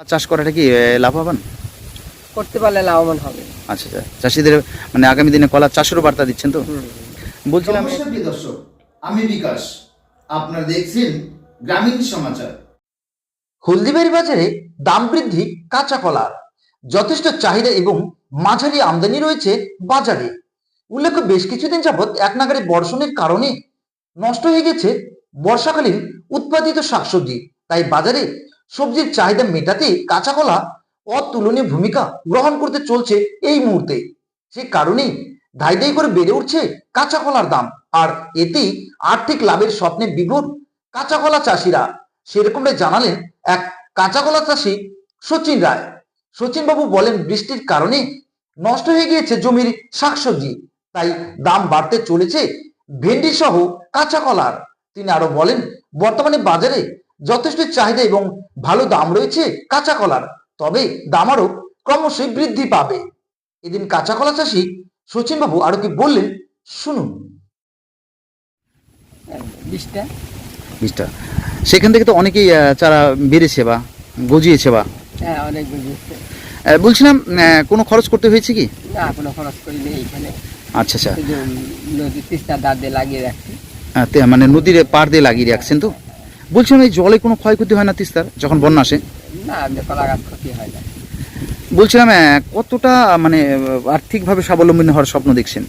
চাষ করাটা কি লাভবান? করতে পারলে লাভবান হবে। আচ্ছা আচ্ছা। চাষিদের মানে আগামী দিনে কলা চাষেরও বার্তা দিচ্ছেন তো। বলছিলাম দর্শক আমি বিকাশ। আপনারা দেখছেন গ্রামীণ সমাচার। হলদিবাড়ি বাজারে দাম বৃদ্ধি কাঁচা কলার। যথেষ্ট চাহিদা এবং মাঝারি আমদানি রয়েছে বাজারে। উল্লেখ্য বেশ কিছুদিন যাবৎ এক নাগারে বর্ষণের কারণে নষ্ট হয়ে গেছে বর্ষাকালীন উৎপাদিত শাকসবজি। তাই বাজারে সবজির চাহিদা মেটাতে কাঁচা কলা অতুলনীয় ভূমিকা গ্রহণ করতে চলছে এই মুহূর্তে। সে কারণেই ধাই ধাই করে বেড়ে উঠছে কাঁচা কলার দাম। আর এতেই আর্থিক লাভের স্বপ্নে বিভোর কাঁচা কলা চাষিরা। সেরকমটাই জানালেন এক কাঁচা কলা চাষি সচিন রায়। সচিন বাবু বলেন, বৃষ্টির কারণে নষ্ট হয়ে গিয়েছে জমির শাকসবজি। তাই দাম বাড়তে চলেছে ভেন্ডি সহ কাঁচা কলার তিনি আরও বলেন, বর্তমানে বাজারে যথেষ্ট চাহিদা এবং ভালো দাম রয়েছে কাঁচা কলার। তবে দাম আরও ক্রমশই বৃদ্ধি পাবে। এদিন কাঁচা কলা চাষি সচিন বাবু আরও কি বললেন শুনুন। সেখান থেকে তো অনেকেই চারা বেড়েছে বা গজিয়েছে বা। হ্যাঁ অনেক বলছিলাম কোনো খরচ করতে হয়েছে কি? না কোনো খরচ করিনি এইখানে। আচ্ছা আচ্ছা। শুধু নদী তিস্তার দাঁত দিয়ে লাগিয়ে রাখছি। মানে নদীর পাড় দিয়ে লাগিয়ে রাখছেন তো? বলছিলাম এই জলে কোনো ক্ষয়ক্ষতি হয় না তিস্তার যখন বন্যা আসে? না ক্ষতি হয় না। বলছিলাম কতটা মানে আর্থিকভাবে স্বাবলম্বী হওয়ার স্বপ্ন দেখছেন?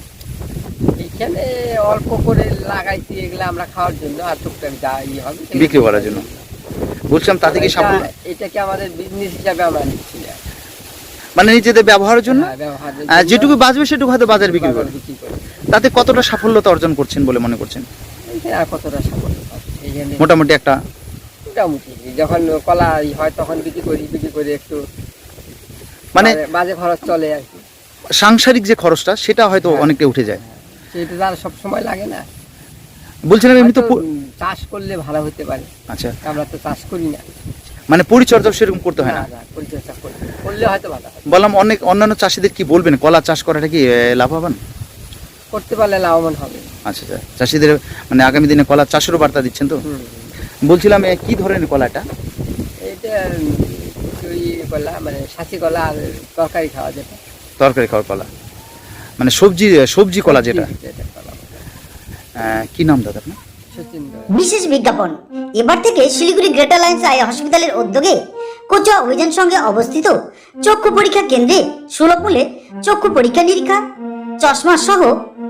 অল্প করে লাগাইছি এগুলো আমরা খাওয়ার জন্য আর টুকটাক যা ইয়ে হবে বিক্রি করার জন্য। বলছিলাম তাতে কি এটা- সাফল্য? এটাকে আমাদের বিজনেস হিসাবে আমরা নিচ্ছি না। মানে নিজেদের ব্যবহারের জন্য? হ্যাঁ, যেটুকু বাঁচবে সেটুকু হয়তো বাজারে বিক্রি করে তাতে কতটা সাফল্যতা অর্জন করছেন বলে মনে করছেন? কতটা সাফল্য মোটামুটি একটা। মোটামুটি। যখন কলা হয় তখন বিক্রি করি বিক্রি করে একটু মানে বাজে- খরচ চলে আর কি। সাংসারিক যে খরচটা সেটা হয়তো অনেকটা উঠে যায়। সেটা তো আর সব সময় লাগে না। বলছিলাম এমনি তো চাষ করলে ভালো হতে পারে। আচ্ছা। আমরা তো চাষ করি না। মানে পরিচর্যা সেরকম করতে হয় না? পরিচর্যা করি করলে হয়তো ভালো বললাম অনেক অন্যান্য চাষিদের কি বলবেন? কলা চাষ করাটা কি লাভবান? করতে পারলে লাভবান হবে। আচ্ছা আচ্ছা। চাষিদের মানে আগামী দিনে কলা চাষেরও বার্তা দিচ্ছেন তো? বলছিলাম কি ধরনের কলাটা উম, ইয়ে কলা মানে সাঁচি কলা আর তরকারি খাওয়া যেটা। তরকারি খাওয়ার কলা। মানে সবজি সবজি কলা যেটা? কি নাম দাদা আপনার? বিশেষ বিজ্ঞাপন। এবার থেকে শিলিগুড়ি গ্রেটার লাইন্স আই হসপিটালের উদ্যোগে কোচা অভিযান সঙ্গে অবস্থিত চক্ষু পরীক্ষা কেন্দ্রে সুলভ মূল্যে চক্ষু পরীক্ষা নিরীক্ষা চশমা সহ